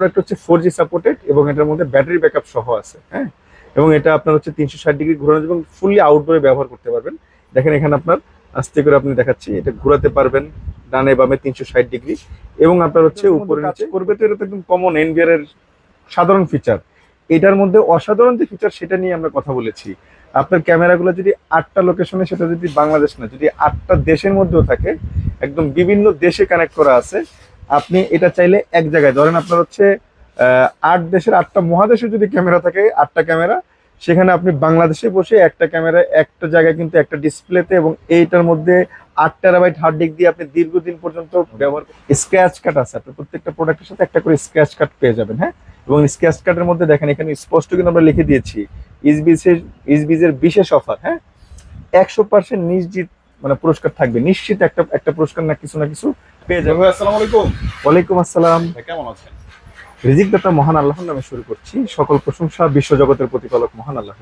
Product হচ্ছে four G supported এবং এটার মধ্যে ব্যাটারি ব্যাকআপ সহ আছে হ্যাঁ? এবং এটা আপনার হচ্ছে তিনশো ষাট ডিগ্রি ঘোরানো এবং ফুললি আউটডোরে ব্যবহার করতে পারবেন। দেখেন এখানে আপনার আস্তে করে আপনি দেখাচ্ছি এটা ঘোরাতে পারবেন ডানে বামে তিনশো ষাট ডিগ্রি এবং আপনার হচ্ছে উপরে নিচে করবে তো এটা তো একদম কমন এনভিআর এর সাধারণ ফিচার এটার মধ্যে অসাধারণ যে ফিচার সেটা নিয়ে আমরা কথা বলেছি। আপনার ক্যামেরাগুলো যদি আটটা লোকেশনে সেটা যদি বাংলাদেশ না যদি আটটা দেশের মধ্যেও থাকে একদম বিভিন্ন দেশে কানেক্ট করা আছে আপনি এটা চাইলে এক জায়গায়। ধরেন আপনার হচ্ছে আট দেশের আটটা মহাদেশে যদি ক্যামেরা থাকে, আটটা ক্যামেরা, সেখানে আপনি বাংলাদেশে বসে একটা ক্যামেরা একটা জায়গায় কিন্তু একটা ডিসপ্লেতে এবং এইটার মধ্যে আট টেরাবাইট হার্ড ডিস্ক দিয়ে আপনি দীর্ঘদিন পর্যন্ত ব্যবহার স্ক্র্যাচ কাট আছে। আপনি প্রত্যেকটা প্রোডাক্টের সাথে একটা করে স্ক্র্যাচ কাট পেয়ে যাবেন হ্যাঁ? এবং স্ক্র্যাচ কাটের মধ্যে দেখেন, এখানে স্পষ্ট কিন্তু আমরা লিখে দিয়েছি, ইসবিসের ইসবিজের বিশেষ অফার হ্যাঁ? একশো পার্সেন্ট নিশ্চিত মানে পুরস্কার থাকবে। নিশ্চিত একটা একটা পুরস্কার না কিছু না কিছু পেয়ে যাবে। আসসালামু আলাইকুম। ওয়ালাইকুম আসসালাম। কেমন আছেন? রিজিক দাতা মহান আল্লাহর নামে শুরু করছি। সকল প্রশংসা বিশ্বজগতের প্রতিপালক মহান আল্লাহ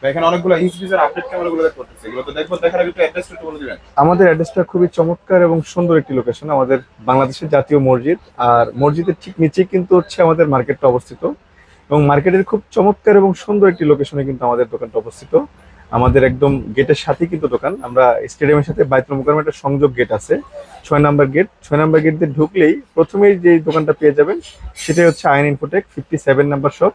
ভাই এখানে অনেকগুলো ইসবিজের আপডেট ক্যামেরাগুলো পাচ্ছি। এগুলো তো দেখব দেখার আগে একটু অ্যাড্রেসটা একটু বলে দিবেন। আমাদের অ্যাড্রেসটা খুবই চমৎকার এবং সুন্দর একটি লোকেশন আমাদের বাংলাদেশের জাতীয় মসজিদ। আর মসজিদের ঠিক নিচেই কিন্তু হচ্ছে আমাদের মার্কেটটা অবস্থিত। এবং মার্কেটের খুব চমৎকার এবং সুন্দর একটি লোকেশনে কিন্তু আমাদের দোকানটা অবস্থিত। আমাদের একদম গেটের সাথেই কিন্তু দোকান। আমরা স্টেডিয়ামের সাথে বাইতুল মুকাররমের একটা সংযোগ গেট আছে, ছয় নাম্বার গেট ছয় নাম্বার গেট দিয়ে ঢুকলেই প্রথমেই যে দোকানটা পেয়ে যাবেন, সেটাই হচ্ছে আইন Infotech fifty seven number shop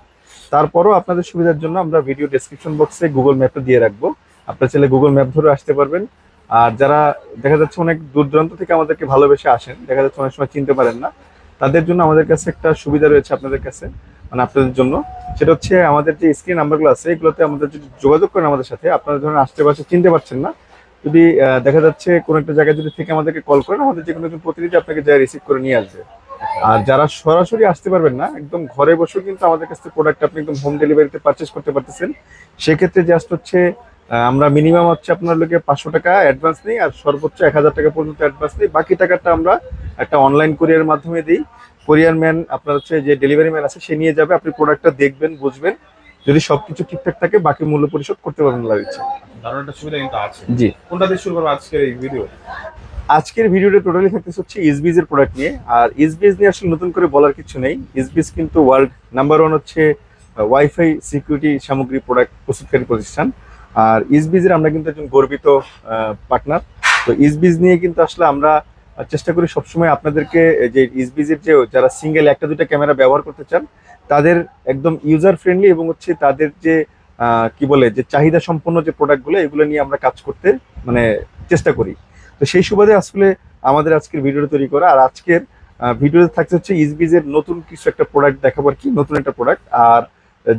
তারপরও আপনাদের সুবিধার জন্য আমরা ভিডিও ডেসক্রিপশন বক্সে গুগল ম্যাপটা দিয়ে রাখব। আপনার ছেলে গুগল ম্যাপ ধরে আসতে পারবেন। আর যারা দেখা যাচ্ছে অনেক দূর দূরান্ত থেকে আমাদেরকে ভালোবেসে আসেন, দেখা যাচ্ছে অনেক সময় চিনতে পারেন না তাদের জন্য আমাদের কাছে একটা সুবিধা রয়েছে আপনাদের কাছে মানে আপনাদের জন্য। সেটা হচ্ছে আমাদের যে স্ক্রিন নাম্বারগুলো আছে, এগুলোতে আমাদের যদি যোগাযোগ করেন আমাদের সাথে, আপনারা ধরেন আশেপাশে চিনতে পারছেন না, যদি দেখা যাচ্ছে কোনো একটা জায়গায় যদি থেকে আমাদেরকে কল করেন, আমাদের যে কোনো একজন প্রতিনিধি আপনাকে যা রিসিভ করে নিয়ে আসবে। আর যারা সরাসরি আসতে পারবেন না, একদম ঘরে বসেও কিন্তু আমাদের কাছ থেকে প্রোডাক্ট আপনি একদম হোম ডেলিভারিতে পারচেস করতে পারতেছেন, সেক্ষেত্রে জাস্ট হচ্ছে আমরা মিনিমাম হচ্ছে আপনার লোকে পাঁচশো টাকা অ্যাডভান্স নিই আর সর্বোচ্চ এক হাজার টাকা পর্যন্ত অ্যাডভান্স নিই। বাকি টাকাটা আমরা একটা অনলাইন কুরিয়ার মাধ্যমে দিই। কোরিয়ার ম্যান আপনার হচ্ছে যে ডেলিভারি ম্যান আছে সে নিয়ে যাবে আপনি প্রোডাক্টটা দেখবেন বুঝবেন। যদি সবকিছু ঠিকঠাক থাকে বাকি মূল্য পরিশোধ করতে পারবেন লাগছে দারুণ একটা সুবিধা কিন্তু আছে। জি। কোনটা দিয়ে শুরু করব আজকের এই ভিডিও আজকের ভিডিওটা টোটালি থাকতেছে হচ্ছে ইসবিজ এর প্রোডাক্ট নিয়ে। আর ইসবিজ নিয়ে আসলে নতুন করে বলার কিছু নেই। ইসবিজ কিন্তু ওয়ার্ল্ড নাম্বার ওয়ান হচ্ছে ওয়াইফাই সিকিউরিটি সামগ্রী প্রোডাক্ট প্রস্তুতকারী প্রতিষ্ঠান। আর ইসবিজের আমরা কিন্তু একজন গর্বিত পার্টনার তো ইসবিজ নিয়ে কিন্তু আসলে আমরা চেষ্টা করি সবসময় আপনাদেরকে যে ইসবিজের যে যারা সিঙ্গেল একটা দুটা ক্যামেরা ব্যবহার করতে চান, তাদের একদম ইউজার ফ্রেন্ডলি এবং হচ্ছে তাদের যে কি বলে, যে চাহিদা সম্পন্ন যে প্রোডাক্টগুলো এগুলো নিয়ে আমরা কাজ করতে মানে চেষ্টা করি। তো সেই সুবাদে আসলে আমাদের আজকের ভিডিওটা তৈরি করা। আর আজকের ভিডিওতে থাকতে হচ্ছে ইসবিজের নতুন কিছু একটা প্রোডাক্ট দেখাবো আর কি, নতুন একটা প্রোডাক্ট আর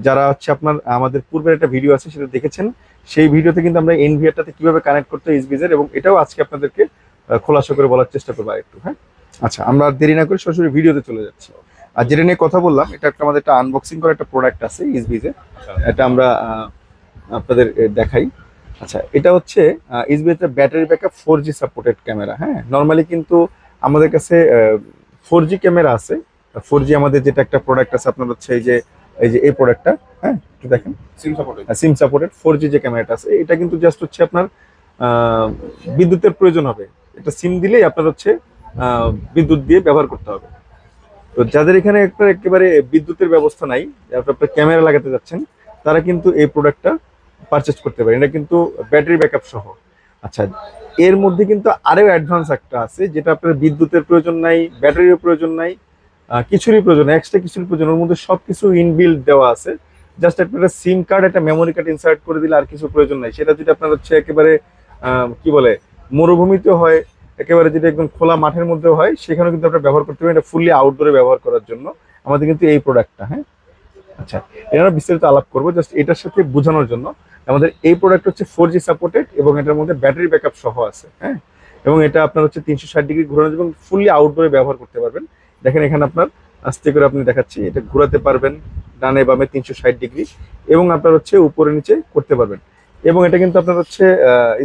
যারা হচ্ছে আপনার আমাদের পূর্বের একটা ভিডিও আছে সেটা দেখেছেন। সেই ভিডিওতে কিন্তু আমরা এনভিআরটাতে কীভাবে কানেক্ট করতে ইসবিজের এবং এটাও আজকে আপনাদেরকে খোলাসা করে বলার চেষ্টা করব আর একটু হ্যাঁ? আচ্ছা আমরা দেরি না করে সরাসরি ভিডিওতে চলে যাচ্ছি। আর যেটা নিয়ে কথা বললাম এটা একটা আমাদের একটা আনবক্সিং করা একটা প্রোডাক্ট আছে ইসবিজের এটা আমরা আপনাদের দেখাই। আচ্ছা এটা হচ্ছে ইসবিএতে battery backup four G supported camera হ্যাঁ? নর্মালি কিন্তু আমাদের কাছে ফোর জি ক্যামেরা আছে। ফোর জি আমাদের যেটা একটা প্রোডাক্ট আছে আপনার হচ্ছে এই যে এই যে এই প্রোডাক্টটা হ্যাঁ একটু দেখেন। Sim support sim supported four G যে ক্যামেরাটা আছে এটা কিন্তু জাস্ট হচ্ছে আপনার বিদ্যুতের প্রয়োজন হবে। এটা সিম দিলেই আপনার হচ্ছে বিদ্যুৎ দিয়ে ব্যবহার করতে হবে। তো যাদের এখানে একটা একেবারে বিদ্যুতের ব্যবস্থা নাই যারা আপনার ক্যামেরা লাগাতে যাচ্ছেন তারা কিন্তু এই প্রোডাক্টটা পারচেস করতে পারে এটা কিন্তু ব্যাটারি ব্যাকআপ সহ। আচ্ছা এর মধ্যে কিন্তু আরও অ্যাডভান্স একটা আছে যেটা আপনার বিদ্যুতের প্রয়োজন নাই ব্যাটারির প্রয়োজন নাই কিছুরই প্রয়োজন এক্সট্রা কিছুর প্রয়োজন ওর মধ্যে সব কিছু ইনবিল্ড দেওয়া আছে। জাস্ট আপনার সিম কার্ড একটা মেমোরি কার্ড ইনসার্ট করে দিলে আর কিছু প্রয়োজন নাই। সেটা যদি আপনার হচ্ছে একেবারে কি বলে মরুভূমিতে হয়, একেবারে যদি একদম খোলা মাঠের মধ্যে হয়, সেখানেও কিন্তু আপনার ব্যবহার করতে পারেন। এটা ফুললি আউটডোরে ব্যবহার করার জন্য। আমাদের কিন্তু এই প্রোডাক্টটা হ্যাঁ? আচ্ছা এরা বিস্তারিত আলাপ করব। জাস্ট এটার সাথে বোঝানোর জন্য আমাদের এই প্রোডাক্ট হচ্ছে ফোর জি সাপোর্টেড এবং এটার মধ্যে ব্যাটারি ব্যাকআপ সহ আছে হ্যাঁ? এবং এটা আপনার হচ্ছে তিনশো ষাট ডিগ্রি ঘোরানো এবং ফুললি আউটডোরে ব্যবহার করতে পারবেন। দেখেন এখানে আপনার, আস্তে করে আপনি দেখাচ্ছি, এটা ঘোরাতে পারবেন, ডানে বামে তিনশো ষাট ডিগ্রি, এবং আপনার হচ্ছে উপরে নিচে করতে পারবেন। এবং এটা কিন্তু আপনার হচ্ছে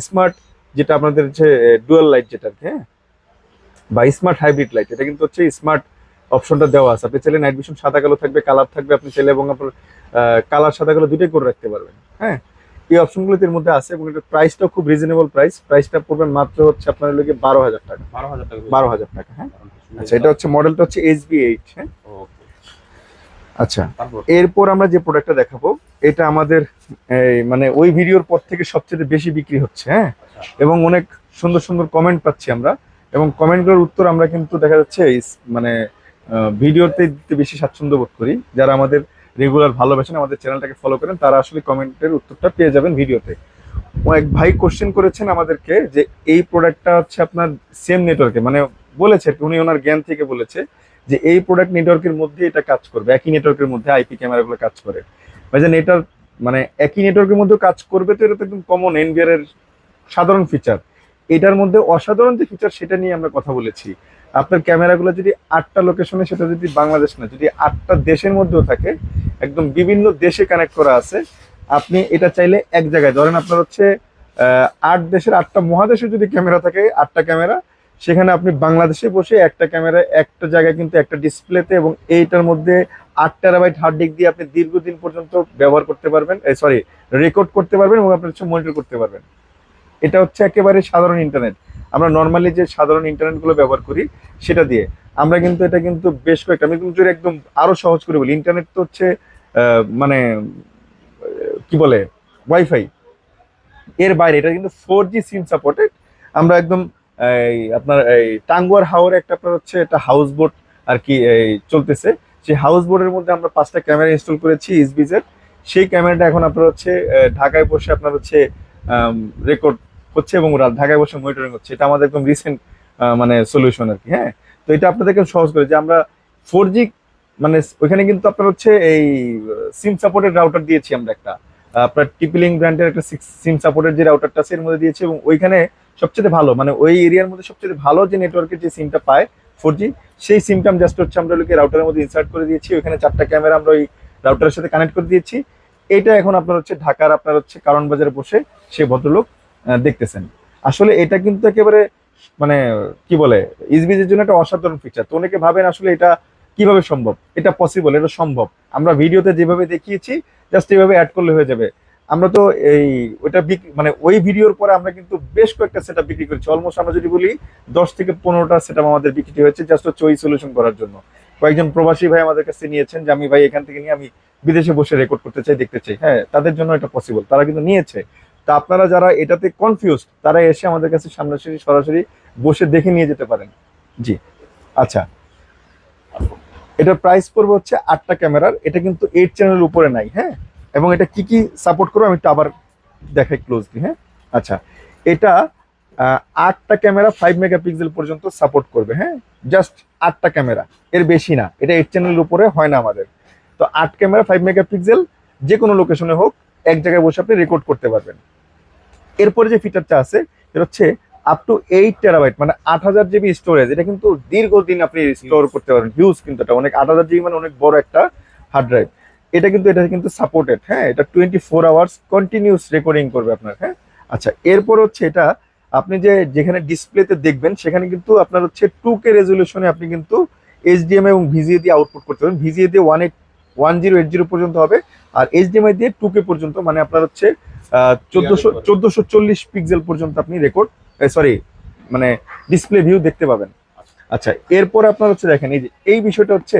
স্মার্ট যেটা আপনাদের হচ্ছে ডুয়াল লাইট যেটা হ্যাঁ? বা স্মার্ট হাইব্রিড লাইট এটা কিন্তু হচ্ছে স্মার্ট অপশনটা দেওয়া আছে। আপনি চাইলে নাইট ভিশন সাদা কালো থাকবে, কালার থাকবে, আপনি চাইলে এবং আপনার কালার সাদা কালো দুটোই করে রাখতে পারবেন হ্যাঁ? এই অপশনগুলো এর মধ্যে আছে এবং এটার প্রাইসটাও খুব রিজনেবল প্রাইস প্রাইসটা পড়বে মাত্র হচ্ছে আপনার লোকে বারো হাজার টাকা। বারো হাজার টাকা। বারো হাজার টাকা হ্যাঁ? আচ্ছা এটা হচ্ছে মডেলটা হচ্ছে এইচ বি এইট হ্যাঁ? আচ্ছা এরপর আমরা যে প্রোডাক্টটা দেখাবো এটা আমাদের মানে ওই ভিডিওর পর থেকে সবচেয়ে বেশি বিক্রি হচ্ছে হ্যাঁ? এবং অনেক সুন্দর সুন্দর কমেন্ট পাচ্ছি আমরা। এবং কমেন্টগুলোর উত্তর আমরা কিন্তু দেখা যাচ্ছে মানে ভিডিওতে দিতে বেশি স্বাচ্ছন্দ্য বোধ করি। যারা আমাদের রেগুলার ভালোবাসেন, আমাদের চ্যানেলটাকে ফলো করেন, তারা আসলে কমেন্টের উত্তরটা পেয়ে যাবেন ভিডিওতে ও এক ভাই কোশ্চেন করেছেন আমাদেরকে যে এই প্রোডাক্টটা হচ্ছে আপনার সেম নেটওয়ার্কে মানে বলেছে উনি ওনার জ্ঞান থেকে বলেছে যে এই প্রোডাক্ট নেটওয়ার্কের মধ্যে এটা কাজ করবে, একই নেটওয়ার্কের মধ্যে আইপি ক্যামেরাগুলো কাজ করে। ভাইজান এটার মানে একই নেটওয়ার্কের মধ্যে কাজ করবে তো এটা তো একদম কমন এনবিআর এর সাধারণ ফিচার এটার মধ্যে অসাধারণ যে ফিচার সেটা নিয়ে আমরা কথা বলেছি। আপনার ক্যামেরাগুলো যদি আটটা লোকেশনে সেটা যদি বাংলাদেশ না, যদি আটটা দেশের মধ্যেও থাকে, একদম বিভিন্ন দেশে কানেক্ট করা আছে, আপনি এটা চাইলে এক জায়গায়। ধরেন আপনার হচ্ছে আট দেশের আটটা মহাদেশে যদি ক্যামেরা থাকে, আটটা ক্যামেরা, সেখানে আপনি বাংলাদেশে বসে একটা ক্যামেরা, একটা জায়গায় কিন্তু একটা ডিসপ্লেতে এবং এইটার মধ্যে আট টেরাবাইট হার্ড ডিস্ক দিয়ে আপনি দীর্ঘদিন পর্যন্ত ব্যবহার করতে পারবেন সরি রেকর্ড করতে পারবেন এবং আপনার হচ্ছে মনিটর করতে পারবেন। এটা হচ্ছে একেবারে সাধারণ ইন্টারনেট আমরা নর্মালি যে সাধারণ ইন্টারনেটগুলো ব্যবহার করি, সেটা দিয়ে। আমরা কিন্তু এটা কিন্তু বেশ কয়েকটা, আমি কিন্তু একদম আরও সহজ করে বলি ইন্টারনেট তো হচ্ছে মানে কি বলে ওয়াইফাই এর বাইরে এটা কিন্তু ফোর জি সিম সাপোর্টেড আমরা একদম, এই আপনার, এই টাঙ্গুয়ার হাওয়ার একটা আপনার হচ্ছে একটা হাউস বোট আর কি, এই চলতেছে। সেই হাউস বোটের মধ্যে আমরা পাঁচটা ক্যামেরা ইনস্টল করেছি ইসবিজের সেই ক্যামেরাটা এখন আপনার হচ্ছে ঢাকায় বসে আপনার হচ্ছে রেকর্ড হচ্ছে এবং ঢাকায় বসে মনিটরিং হচ্ছে। এটা আমাদের একদম রিসেন্ট মানে সলিউশন আর কি হ্যাঁ? তো এটা আপনাদেরকে সহজ করে যে আমরা ফোর জি মানে ওইখানে কিন্তু আপনার হচ্ছে এই সিম সাপোর্টেড রাউটার দিয়েছি আমরা একটা। আপনার টিপিলিং ব্র্যান্ডের একটা সিম সাপোর্টের যে রাউটারটা আছে, এর মধ্যে দিয়েছি এবং ওইখানে সবচেয়ে ভালো মানে ওই এরিয়ার মধ্যে সবচেয়ে ভালো যে নেটওয়ার্কের যে সিমটা পায় ফোর জি সেই সিমটা জাস্ট হচ্ছে আমরা লোকে রাউটারের মধ্যে ইনসার্ট করে দিয়েছি। ওইখানে চারটা ক্যামেরা আমরা ওই রাউটারের সাথে কানেক্ট করে দিয়েছি। এটা এখন আপনার হচ্ছে ঢাকার আপনার হচ্ছে কারণ বাজারে বসে সেই ভদ্রলোক দেখতেছেন। আসলে এটা কিন্তু একেবারে মানে কি বলে, ইসবিজের জন্য একটা অসাধারণ ফিচার তো অনেকে ভাবেন আসলে এটা কীভাবে সম্ভব? এটা পসিবল এটা সম্ভব। আমরা ভিডিওতে যেভাবে দেখিয়েছি জাস্ট এইভাবে অ্যাড করলে হয়ে যাবে। আমরা তো এই ওটা মানে ওই ভিডিওর পরে আমরা কিন্তু বেশ কয়েকটা সেট বিক্রি করেছি। অলমোস্ট আমরা যদি বলি, দশ থেকে পনেরোটা সেট আমাদের বিক্রি হয়েছে জাস্ট হচ্ছে ওই সলিউশন করার জন্য। কয়েকজন প্রবাসী ভাই আমাদের কাছে নিয়েছেন যে, আমি ভাই, এখান থেকে নিয়ে আমি বিদেশে বসে রেকর্ড করতে চাই, দেখতে চাই। হ্যাঁ তাদের জন্য এটা পসিবল তারা কিন্তু নিয়েছে। তা আপনারা যারা এটাতে কনফিউজ তারা এসে আমাদের কাছে সামনাসামনি সরাসরি বসে দেখে নিয়ে যেতে পারেন। জি। আচ্ছা। এটার প্রাইস পড়বে হচ্ছে আটটা ক্যামেরার। এটা কিন্তু এইট চ্যানেলের উপরে নাই হ্যাঁ? এবং এটা কি কি সাপোর্ট করব আমি একটু আবার দেখাই ক্লোজলি হ্যাঁ? আচ্ছা। এটা আটটা ক্যামেরা ফাইভ মেগাপিক্সেল পর্যন্ত সাপোর্ট করবে হ্যাঁ? জাস্ট আটটা ক্যামেরা। এর বেশি না। এটা এইট চ্যানেলের উপরে হয় না আমাদের। তো আট ক্যামেরা ফাইভ মেগাপিক্সেল যে কোনো লোকেশনে হোক এক জায়গায় বসে আপনি রেকর্ড করতে পারবেন। এরপরে যে ফিচারটা আছে এটা হচ্ছে আপ টু এইট টেরাবাইট মানে আট হাজার জিবি স্টোরেজ এটা কিন্তু দীর্ঘদিন আপনি স্টোর করতে পারবেন। হিউজ কিন্তু এটা। অনেক আট হাজার জিবি মানে অনেক বড় একটা হার্ড ড্রাইভ এটা কিন্তু এটা কিন্তু সাপোর্টেড হ্যাঁ? এটা twenty four hours continuous recording করবে আপনার হ্যাঁ? আচ্ছা এরপর হচ্ছে এটা আপনি যে যেখানে ডিসপ্লেতে দেখবেন সেখানে কিন্তু আপনার হচ্ছে টু কে রেজলিউশনে আপনি কিন্তু এইচডিএমআই এবং ভিজিএ দিয়ে আউটপুট করতে পারবেন। ভিজিএ দিয়ে one eight one zero eight zero পর্যন্ত হবে। আর এইচডিএমআই দিয়ে টু কে পর্যন্ত মানে আপনার হচ্ছে চোদ্দশো চোদ্দশো চল্লিশ পিক্সেল পর্যন্ত আপনি রেকর্ড সরি মানে ডিসপ্লে ভিউ দেখতে পাবেন। আচ্ছা এরপর আপনার হচ্ছে দেখেন এই যে এই বিষয়টা হচ্ছে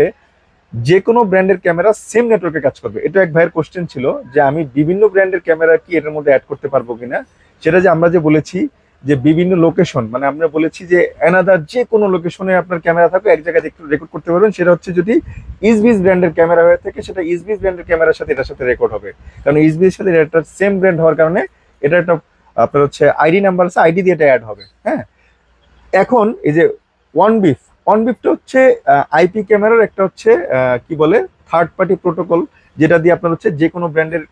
যে কোনো ব্র্যান্ডের ক্যামেরা সেম নেটওয়ার্কে কাজ করবে। এটা এক ভাইয়ের কোশ্চেন ছিল যে আমি বিভিন্ন ব্র্যান্ডের ক্যামেরা কি এটার মধ্যে অ্যাড করতে পারব কিনা? সেটা যে আমরা যে বলেছি যে বিভিন্ন লোকেশন মানে আমরা বলেছি যে অ্যানাদার যে কোনো লোকেশনে আপনার ক্যামেরা থাকবে, এক জায়গায় রেকর্ড করতে পারবেন। সেটা হচ্ছে যদি ইসবিস ব্র্যান্ডের ক্যামেরা হয়ে থাকে, সেটা ইসবিস ব্র্যান্ডের ক্যামেরার সাথে এটার সাথে রেকর্ড হবে। কারণ ইসবির সাথে এটা সেম ব্র্যান্ড হওয়ার কারণে এটা একটা, আপনার হচ্ছে আইডি নাম্বার আছে আইডি দিয়ে এটা অ্যাড হবে হ্যাঁ? এখন এই যে ওয়ান বিফ ওয়ান বিফটা হচ্ছে আইপি ক্যামেরার একটা হচ্ছে কি বলে থার্ড পার্টি প্রোটোকল যেটা দিয়ে আপনার হচ্ছে যে কোনো ব্র্যান্ডের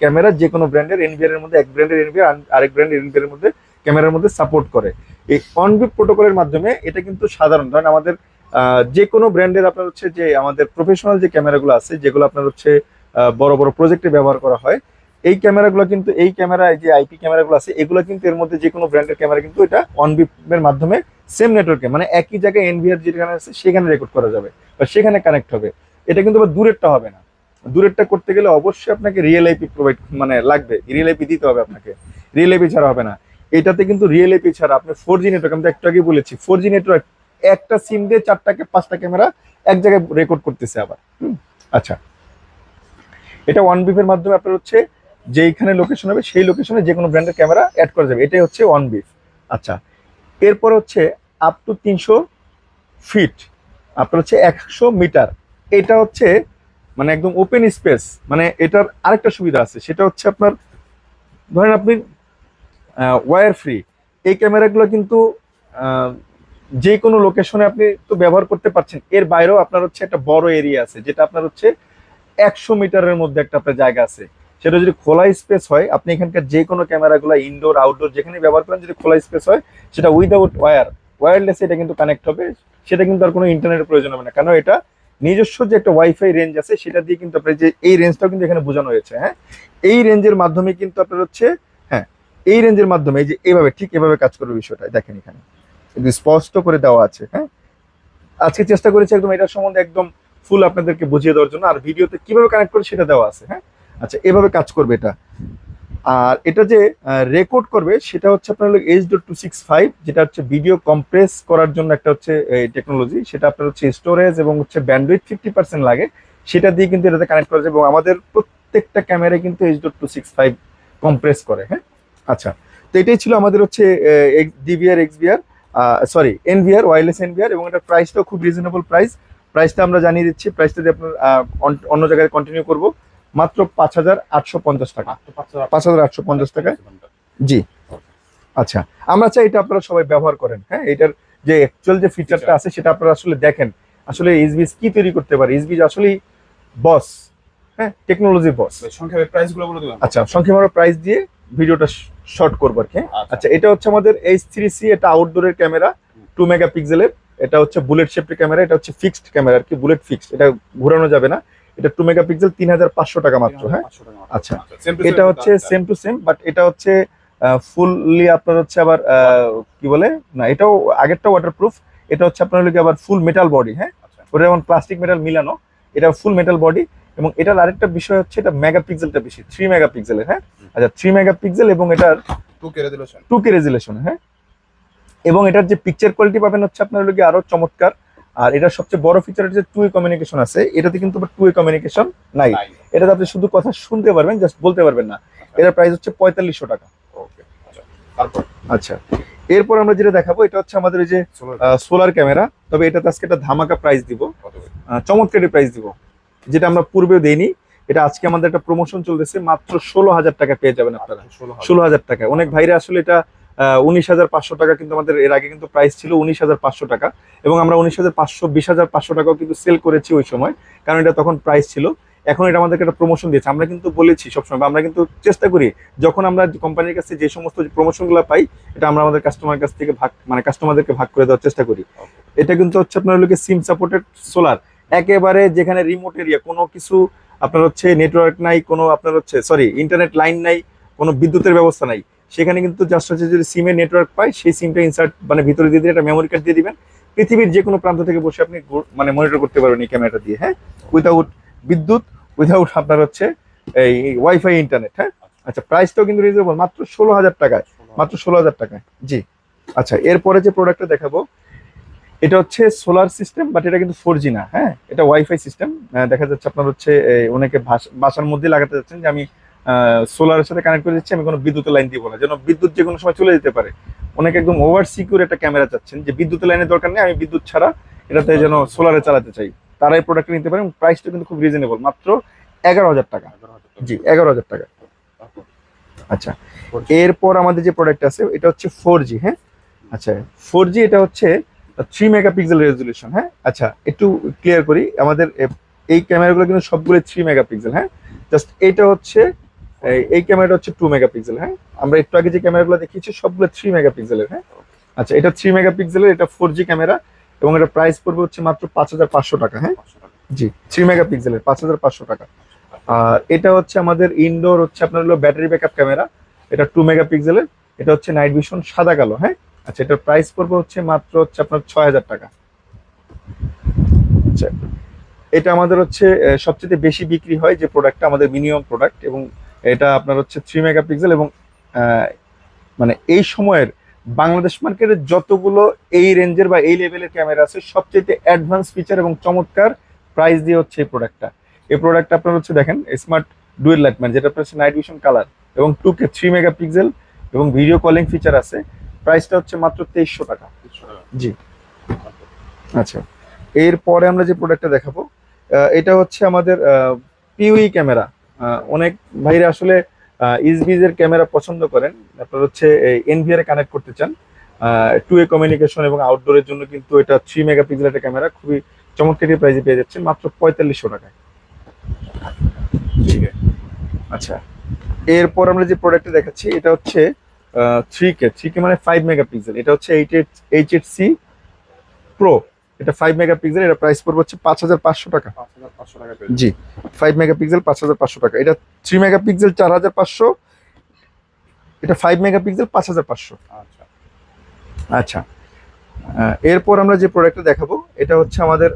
ক্যামেরা যে কোনো ব্র্যান্ডের এনভিআর এর মধ্যে, এক ব্র্যান্ডের এনভিআর আরেক ব্র্যান্ডের এনভিআর এর মধ্যে ক্যামেরার মধ্যে সাপোর্ট করে। এই অন বিপ প্রোটোকলের মাধ্যমে এটা কিন্তু সাধারণ। ধরেন আমাদের যে কোনো ব্র্যান্ডের আপনার হচ্ছে যে আমাদের প্রফেশনাল যে ক্যামেরাগুলো আছে, যেগুলো আপনার হচ্ছে বড় বড় প্রজেক্টে ব্যবহার করা হয়, এই ক্যামেরাগুলো কিন্তু, এই ক্যামেরা যে আইপি ক্যামেরাগুলো আছে, এগুলো কিন্তু এর মধ্যে যে কোনো ব্র্যান্ডের ক্যামেরা কিন্তু এটা অন বিপের মাধ্যমে সেম নেটওয়ার্কে মানে একই জায়গায় এনভিআর যেখানে আছে, সেখানে রেকর্ড করা যাবে বা সেখানে কানেক্ট হবে। এটা কিন্তু আবার দূরেরটা হবে না। দূরেরটা করতে গেলে অবশ্যই আপনাকে রিয়েল আইপি প্রোভাইড মানে লাগবে। রিয়েল আইপি দিতে হবে আপনাকে। রিয়েল আইপি ছাড়া হবে না। এটাতে কিন্তু রিয়েল আইপি ছাড়া, আপনি ফোর জি নেটওয়ার্ক আমি একটু আগে বলেছি ফোর জি নেটওয়ার্ক একটা সিম দিয়ে চারটাকে, পাঁচটা ক্যামেরা এক জায়গায় রেকর্ড করতেছে আবার আচ্ছা। এটা ওয়ান বিফের মাধ্যমে আপনার হচ্ছে যেইখানে লোকেশন হবে, সেই লোকেশনে যে কোনো ব্র্যান্ডের ক্যামেরা অ্যাড করা যাবে। এটাই হচ্ছে ওয়ান বিফ আচ্ছা এরপর হচ্ছে আপ টু তিনশো ফিট আপনার হচ্ছে একশো মিটার এটা হচ্ছে মানে একদম ওপেন স্পেস মানে এটার আরেকটা সুবিধা আছে, সেটা হচ্ছে আপনার, ধরেন আপনি ওয়্যার ফ্রি এই ক্যামেরাগুলো কিন্তু যে কোনো লোকেশনে আপনি তো ব্যবহার করতে পারছেন। এর বাইরেও আপনার হচ্ছে একটা বড় এরিয়া আছে, যেটা আপনার হচ্ছে একশো মিটারের মধ্যে একটা আপনার জায়গা আছে। সেটা যদি খোলা স্পেস হয়, আপনি এখানকার যে কোনো ক্যামেরাগুলো ইনডোর আউটডোর যেখানে ব্যবহার করেন, যদি খোলা স্পেস হয়, সেটা উইদাউট ওয়্যার ওয়্যারলেস এটা কিন্তু কানেক্ট হবে। সেটা কিন্তু আর কোনো ইন্টারনেটের প্রয়োজন হবে না। কারণ এটা? নিজস্ব যে একটা ওয়াইফাই রেঞ্জ আছে, সেটা দিয়ে কিন্তু আপনার যে, এই রেঞ্জটাও কিন্তু এখানে বোঝানো হয়েছে হ্যাঁ? এই রেঞ্জের মাধ্যমে কিন্তু আপনার হচ্ছে এই রেঞ্জের মাধ্যমে, এই যে এইভাবে ঠিক এভাবে কাজ করবে বিষয়টা, দেখেন এখানে। কিন্তু স্পষ্ট করে দেওয়া আছে হ্যাঁ? আজকে চেষ্টা করেছি একদম এটার সম্বন্ধে একদম ফুল আপনাদেরকে বুঝিয়ে দেওয়ার জন্য, আর ভিডিওতে কীভাবে কানেক্ট করে সেটা দেওয়া আছে হ্যাঁ? আচ্ছা এভাবে কাজ করবে এটা। আর এটা যে রেকর্ড করবে, সেটা হচ্ছে আপনার হলো H dot two six five যেটা হচ্ছে ভিডিও কম্প্রেস করার জন্য একটা হচ্ছে টেকনোলজি সেটা আপনার হচ্ছে স্টোরেজ এবং হচ্ছে ব্যান্ডউইথ ফিফটি পার্সেন্ট লাগে। সেটা দিয়ে কিন্তু এটাতে কানেক্ট করা যায় এবং আমাদের প্রত্যেকটা ক্যামেরায় কিন্তু H dot two six five compress করে হ্যাঁ? আচ্ছা তো এটাই ছিল আমাদের হচ্ছে DVR XBR sorry NVR wireless NVR এবং এটার প্রাইসটাও খুব রিজনেবল প্রাইস প্রাইসটা আমরা জানিয়ে দিচ্ছি প্রাইসটা দিয়ে আপনার অন্য জায়গায় কন্টিনিউ করব। মাত্র পাঁচ হাজার আটশো পঞ্চাশ টাকা। পাঁচ হাজার আটশো পঞ্চাশ টাকায়? জি। আচ্ছা আমরা চাই এটা আপনারা সবাই ব্যবহার করেন হ্যাঁ? এটার যে অ্যাকচুয়াল যে ফিচারটা আছে সেটা আপনারা আসলে দেখেন। আসলে ইসবিস কি তৈরি করতে পারে? ইসবিস আসলেই বস হ্যাঁ? টেকনোলজি বস সংক্ষেপে প্রাইসগুলো বলে দিবেন আচ্ছা সংক্ষেপে আমরা প্রাইস দিয়ে ভিডিওটা শর্ট করব আর কি। হ্যাঁ? আচ্ছা এটা হচ্ছে আমাদের এইচ থ্রি সি এটা আউটডোরের ক্যামেরা টু মেগা পিক্সেলের এটা হচ্ছে বুলেট শেপের ক্যামেরা এটা হচ্ছে ফিক্সড ক্যামেরা আর কি বুলেট ফিক্সড এটা ঘোরানো যাবে না। এটা টু মেগা পিক্সেল তিন হাজার পাঁচশো টাকা মাত্র হ্যাঁ? আচ্ছা। এটা হচ্ছে সেম টু সেম বাট এটা হচ্ছে ফুললি আপনার হচ্ছে আবার কি বলে? না এটাও আগেরটা ওয়াটারপ্রুফ এটা হচ্ছে আপনার আবার ফুল মেটাল বডি হ্যাঁ? ওটা যেমন প্লাস্টিক মেটাল মিলানো এটা ফুল মেটাল বডি এবং এটার আরেকটা বিষয় হচ্ছে এটা মেগা পিক্সেলটা বেশি থ্রি মেগা পিক্সেলের হ্যাঁ? আচ্ছা থ্রি মেগা পিক্সেল এবং এটার টু কে রেজুলেশন হ্যাঁ? এবং এটার যে পিকচার কোয়ালিটি পাবেন হচ্ছে আপনার হলো আরও চমৎকার। আর এটার সবচেয়ে বড় ফিচার হচ্ছে টু এ কমিউনিকেশন আছে। এটাতে কিন্তু টু এ কমিউনিকেশন নাই। এটাতে আপনি শুধু কথা শুনতে পারবেন জাস্ট বলতে পারবেন না। এটার প্রাইস হচ্ছে পঁয়তাল্লিশশো টাকা। ওকে আচ্ছা। তারপর? আচ্ছা। এরপর আমরা যেটা দেখাবো এটা হচ্ছে আমাদের এই যে সোলার ক্যামেরা তবে এটাতে আজকে একটা ধামাকা প্রাইস দিব। চমৎকারী প্রাইস দিব। যেটা আমরা পূর্বেও দেইনি এটা আজকে আমাদের একটা প্রমোশন চলতেছে মাত্র ষোলো হাজার টাকা পেয়ে যাবেন আপনারা। ষোলো হাজার। টাকা। অনেক ভাইরা আসলে এটা উনিশ হাজার পাঁচশো টাকা কিন্তু আমাদের এর আগে কিন্তু প্রাইস ছিল উনিশ হাজার পাঁচশো টাকা। এবং আমরা উনিশ হাজার পাঁচশো বিশ হাজার পাঁচশো টাকাও কিন্তু সেল করেছি ওই সময় কারণ এটা তখন প্রাইস ছিল। এখন এটা আমাদেরকে একটা প্রমোশন দিয়েছে। আমরা কিন্তু বলেছি সবসময় আমরা কিন্তু চেষ্টা করি যখন আমরা কোম্পানির কাছে যে সমস্ত প্রমোশনগুলো পাই এটা আমরা আমাদের কাস্টমার কাছ থেকে ভাগ মানে কাস্টমারদেরকে ভাগ করে দেওয়ার চেষ্টা করি। এটা কিন্তু হচ্ছে আপনার লোকে সিম সাপোর্টেড সোলার একেবারে যেখানে রিমোট এরিয়া কোনো কিছু আপনার হচ্ছে নেটওয়ার্ক নাই, কোনো আপনার হচ্ছে সরি ইন্টারনেট লাইন নাই, কোনো বিদ্যুতের ব্যবস্থা নাই, সেখানে কিন্তু জাস্ট হচ্ছে যদি সিমের নেটওয়ার্ক পায়, সেই সিমটা ইনসার্ট মানে ভিতরে দিয়ে একটা মেমোরি কার্ড দিয়ে দিবেন। পৃথিবীর যে কোনো প্রান্ত থেকে বসে আপনি মানে মনিটর করতে পারবেন এই ক্যামেরাটা দিয়ে হ্যাঁ? উইদাউট বিদ্যুৎ উইদাউট আপনার হচ্ছে এই ওয়াইফাই ইন্টারনেট হ্যাঁ? আচ্ছা প্রাইসটাও কিন্তু রিজনেবল মাত্র ষোলো হাজার টাকায়, মাত্র ষোলো হাজার টাকায়, জি। আচ্ছা এরপরে যে প্রোডাক্টটা দেখাবো এটা হচ্ছে সোলার সিস্টেম বাট এটা কিন্তু ফোর না হ্যাঁ? এটা ওয়াইফাই সিস্টেম। দেখা যাচ্ছে আপনার হচ্ছে অনেকে বাসার মধ্যে লাগাতে যাচ্ছেন যে আমি সোলারের সাথে কানেক্ট করে দিচ্ছি আমি কোনো বিদ্যুতের লাইন দিব না যেন বিদ্যুৎ যে কোনো সময় চলে যেতে পারে। অনেকে একদম ওভার সিকিউর একটা ক্যামেরা চাচ্ছেন যে বিদ্যুতের লাইনের দরকার নেই আমি বিদ্যুৎ ছাড়া এটাতে যেন সোলারে চালাতে চাই। তারা এই প্রোডাক্ট নিতে পারেন প্রাইসটা কিন্তু খুব রিজনেবল মাত্র এগারো হাজার টাকা। জি এগারো হাজার টাকা। আচ্ছা 4G এরপর আমাদের যে প্রোডাক্ট আছে এটা হচ্ছে ফোর জি হ্যাঁ? আচ্ছা ফোর জি এটা হচ্ছে থ্রি মেগাপিক্সেল রেজলিউশন হ্যাঁ? আচ্ছা একটু ক্লিয়ার করি। আমাদের এই ক্যামেরাগুলো কিন্তু সবগুলো থ্রি মেগাপিক্সেল হ্যাঁ? জাস্ট এটা হচ্ছে এই- ক্যামেরাটা হচ্ছে টু মেগাপিক্সেল হ্যাঁ? আমরা একটু আগে যে ক্যামেরাগুলো দেখিয়েছি, সবগুলো থ্রি মেগাপিক্সেলের হ্যাঁ? আচ্ছা এটা থ্রি মেগাপিক্সেলের এটা ফোর জি ক্যামেরা এবং এটা প্রাইস পড়বে হচ্ছে মাত্র পাঁচ হাজার পাঁচশো টাকা হ্যাঁ? জি থ্রি মেগাপিক্সেলের পাঁচ হাজার পাঁচশো টাকা। আর এটা হচ্ছে আমাদের ইনডোর হচ্ছে আপনার হলো ব্যাটারি ব্যাকআপ ক্যামেরা এটা টু মেগাপিক্সেলের এটা হচ্ছে নাইট ভিশন সাদা কালো হ্যাঁ? আচ্ছা এটার প্রাইস পড়বে হচ্ছে মাত্র হচ্ছে আপনার ছয় হাজার টাকা। আচ্ছা এটা আমাদের হচ্ছে সবচেয়ে বেশি বিক্রি হয় যে প্রোডাক্টটা আমাদের মিনিমাম প্রোডাক্ট এবং এটা আপনার হচ্ছে থ্রি মেগাপিক্সেল এবং মানে এই সময়ের বাংলাদেশ মার্কেটে যতগুলো এই রেঞ্জের বা এই লেভেলের ক্যামেরা আছে, সবচেয়ে অ্যাডভান্স ফিচার এবং চমৎকার প্রাইস দিয়ে হচ্ছে এই প্রোডাক্টটা এই প্রোডাক্ট আপনার হচ্ছে দেখেন স্মার্ট ডুয়েল লাইট মানে যেটা আপনার হচ্ছে নাইট ভিশন কালার এবং টু কে থ্রি মেগাপিক্সেল এবং ভিডিও কলিং ফিচার আছে। প্রাইসটা হচ্ছে মাত্র তেইশশো টাকা। জি। আচ্ছা। এরপরে আমরা যে প্রোডাক্টটা দেখাবো এটা হচ্ছে আমাদের পিউই ক্যামেরা অনেক ভাইরা আসলে ইসবিজ এর ক্যামেরা পছন্দ করেন। আপনার হচ্ছে এনভিআর কানেক্ট করতে চান। টু এ কমিউনিকেশন এবং আউটডোরের জন্য কিন্তু এটা থ্রি মেগাপিক্সেল একটা ক্যামেরা খুবই চমৎকারী প্রাইসে পেয়ে যাচ্ছেন মাত্র পঁয়তাল্লিশশো টাকায়। ঠিক আছে আচ্ছা। এরপর আমরা যে প্রোডাক্টটা দেখাচ্ছি এটা হচ্ছে থ্রি কে থ্রি কে মানে ফাইভ মেগাপিক্সেল এটা হচ্ছে eight eight H eight C pro এটা ফাইভ মেগাপিক্সেল এটা প্রাইস পড়বে হচ্ছে পাঁচ হাজার পাঁচশো টাকা। জি ফাইভ মেগাপিক্সেল পাঁচ হাজার পাঁচশো টাকা। এটা থ্রি মেগাপিক্সেল চার হাজার পাঁচশো। এটা ফাইভ মেগাপিক্সেল পাঁচ হাজার পাঁচশো। আচ্ছা। আচ্ছা। এরপর আমরা যে প্রোডাক্টটা দেখাবো এটা হচ্ছে আমাদের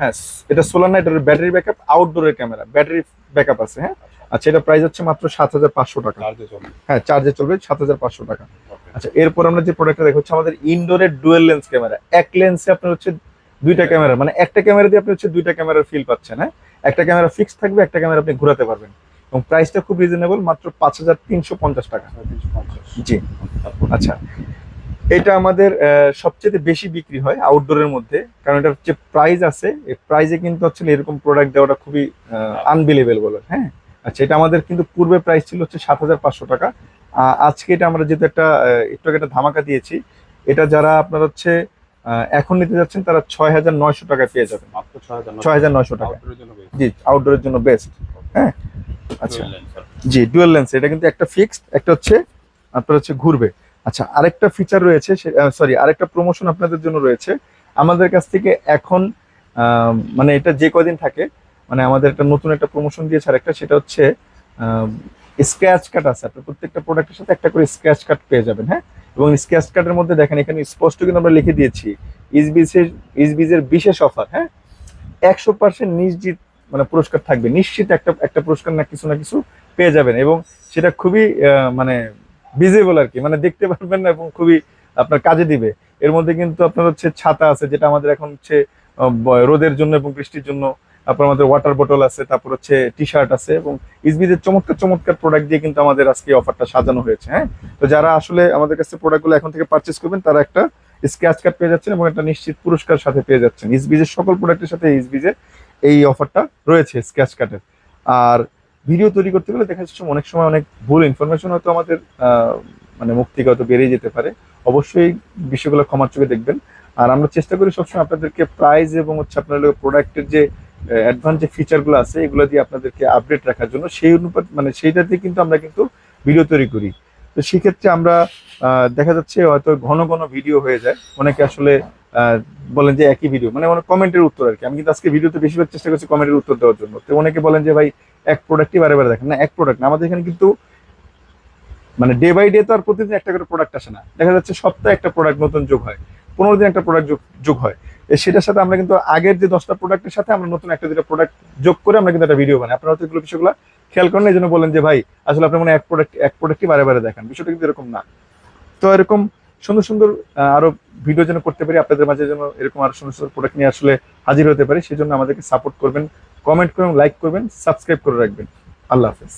হ্যাঁ এটা সোলার নাইট ব্যাটারি ব্যাকআপ আউটডোরের ক্যামেরা ব্যাটারি ব্যাকআপ আছে হ্যাঁ? আচ্ছা এটা প্রাইস হচ্ছে মাত্র সাত হাজার পাঁচশো টাকা। হ্যাঁ চার্জে চলবে সাত হাজার পাঁচশো টাকা। আচ্ছা এরপর আমরা যে প্রোডাক্টটা দেখো হচ্ছে আমাদের ইনডোরের ডুয়েল লেন্স ক্যামেরা এক লেন্সে আপনার হচ্ছে দুইটা ক্যামেরা মানে একটা ক্যামেরা দিয়ে আপনি হচ্ছে দুইটা ক্যামেরার ফিল পাচ্ছেন হ্যাঁ? একটা ক্যামেরা ফিক্স থাকবে একটা ক্যামেরা আপনি ঘোরাতে পারবেন। এবং প্রাইসটা খুব রিজনেবল মাত্র পাঁচ হাজার তিনশো পঞ্চাশ টাকা। জি। আচ্ছা এটা আমাদের সবচেয়ে বেশি বিক্রি হয় আউটডোরের মধ্যে। কারণ এটার যে প্রাইস আছে এই প্রাইসে কিন্তু হচ্ছে এরকম প্রোডাক্ট দেওয়াটা খুবই আনবিলিভেবল বলে হ্যাঁ? আচ্ছা এটা আমাদের কিন্তু পূর্বে প্রাইস ছিল হচ্ছে সাত হাজার পাঁচশো টাকা। আজকে এটা আমরা যেহেতু একটা একটু একটা ধামাকা দিয়েছি এটা যারা আপনার হচ্ছে এখন নিতে যাচ্ছেন তারা ছয় হাজার নয়শো টাকায় পেয়ে যাবেন। মাত্র ছয় হাজার নয়শো। টাকা জি আউটডোরের জন্য বেস্ট হ্যাঁ? আচ্ছা। জি ডুয়েল লেন্স এটা কিন্তু একটা ফিক্সড একটা হচ্ছে আপনার হচ্ছে ঘুরবে। আচ্ছা আরেকটা ফিচার রয়েছে সরি আরেকটা প্রমোশন আপনাদের জন্য রয়েছে। আমাদের কাছ থেকে এখন মানে এটা যে কদিন থাকে মানে আমাদের একটা নতুন একটা প্রমোশন দিয়েছে আরেকটা, সেটা হচ্ছে স্ক্র্যাচ কাট আছে। আপনার প্রত্যেকটা প্রোডাক্টের সাথে একটা করে স্ক্র্যাচ কাট পেয়ে যাবেন হ্যাঁ? এবং স্ক্র্যাচ কাটের মধ্যে দেখেন, এখানে স্পষ্ট কিন্তু আমরা লিখে দিয়েছি ইসবিসের ইসবিজের বিশেষ অফার হ্যাঁ? একশো পার্সেন্ট নিশ্চিত মানে পুরস্কার থাকবে। নিশ্চিত একটা একটা পুরস্কার না কিছু না কিছু পেয়ে যাবেন এবং সেটা খুবই মানে ভিজিবল আর কি। মানে দেখতে পারবেন না এবং খুবই আপনার কাজে দিবে। এর মধ্যে কিন্তু আপনার হচ্ছে ছাতা আছে, যেটা আমাদের এখন হচ্ছে রোদের জন্য এবং বৃষ্টির জন্য। তারপর আমাদের ওয়াটার বোটল আছে, তারপর হচ্ছে টি শার্ট আছে এবং ইসবিদের চমৎকার চমৎকার প্রোডাক্ট দিয়ে কিন্তু আমাদের আজকে অফারটা সাজানো হয়েছে হ্যাঁ? তো যারা আসলে আমাদের কাছে প্রোডাক্টগুলো এখন থেকে পারচেস করবেন, তারা একটা স্ক্র্যাচ কার্ড পেয়ে যাচ্ছেন এবং একটা নিশ্চিত পুরস্কার সাথে পেয়ে যাচ্ছেন। ইসবিজের সকল প্রোডাক্টের সাথে ইসবিজের এই অফারটা রয়েছে স্ক্র্যাচ কার্ডের আর ভিডিও তৈরি করতে গেলে দেখা যাচ্ছে অনেক সময় অনেক ভুল ইনফরমেশন হয়তো আমাদের মানে মুখ হয়তো বেরিয়ে যেতে পারে। অবশ্যই বিষয়গুলো ক্ষমার চোখে দেখবেন। আর আমরা চেষ্টা করি সবসময় আপনাদেরকে প্রাইস এবং হচ্ছে আপনার প্রোডাক্টের যে অ্যাডভান্স যে ফিচারগুলো আছে, এগুলো দিয়ে আপনাদেরকে আপডেট রাখার জন্য সেই অনুপাত মানে সেইটাতে কিন্তু আমরা কিন্তু ভিডিও তৈরি করি। তো সেক্ষেত্রে আমরা দেখা যাচ্ছে হয়তো ঘন ঘন ভিডিও হয়ে যায়। অনেকে আসলে বলেন যে একই ভিডিও মানে অনেক কমেন্টের উত্তর আর কি। আমি কিন্তু আজকে ভিডিওতে বেশিরভাগ চেষ্টা করছি কমেন্টের উত্তর দেওয়ার জন্য। তো অনেকে বলেন যে, ভাই, এক প্রোডাক্টই বারে বারে দেখেন। না, এক প্রোডাক্ট না। আমাদের এখানে কিন্তু মানে ডে বাই ডে তো আর প্রতিদিন একটা করে প্রোডাক্ট আসে না। দেখা যাচ্ছে সপ্তাহে একটা প্রোডাক্ট নতুন যোগ হয়, পনেরো দিন একটা প্রোডাক্ট যোগ যোগ হয়। সেটার সাথে আমরা কিন্তু আগের যে দশটা প্রোডাক্টের সাথে আমরা নতুন একটা দুটা প্রোডাক্ট যোগ করে আমরা কিন্তু একটা ভিডিও বানাই। আপনারা হয়তো এগুলো বিষয়গুলো খেয়াল করেন এই জন্য বলেন যে, ভাই, আসলে আপনি মানে এক প্রোডাক্ট এক প্রোডাক্টই বারে বারে দেখান। বিষয়টা কিন্তু এরকম না। তো এরকম সুন্দর সুন্দর আরও ভিডিও যেন করতে পারি, আপনাদের মাঝে যেন এরকম আরও সুন্দর সুন্দর প্রোডাক্ট নিয়ে আসলে হাজির হতে পারি, সেজন্য আমাদেরকে সাপোর্ট করবেন কমেন্ট করবেন লাইক করবেন সাবস্ক্রাইব করে রাখবেন। আল্লাহ হাফেজ।